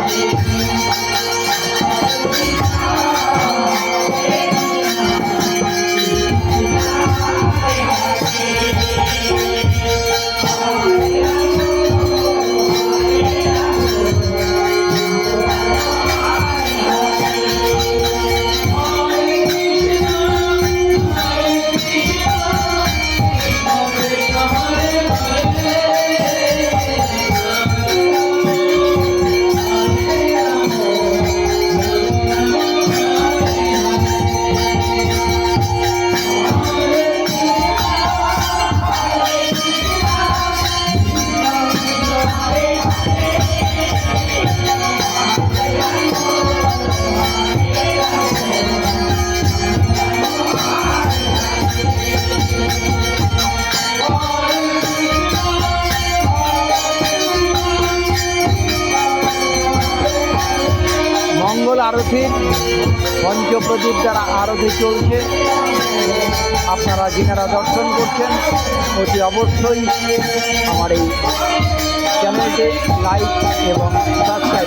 মঙ্গল আরতি পঞ্চপ্রদীপ যারা আরতি চলছে, আপনারা যেনারা দর্শন করছেন, অতি অবশ্যই আমার এই চ্যানেলটি লাইক এবং সাবস্ক্রাইব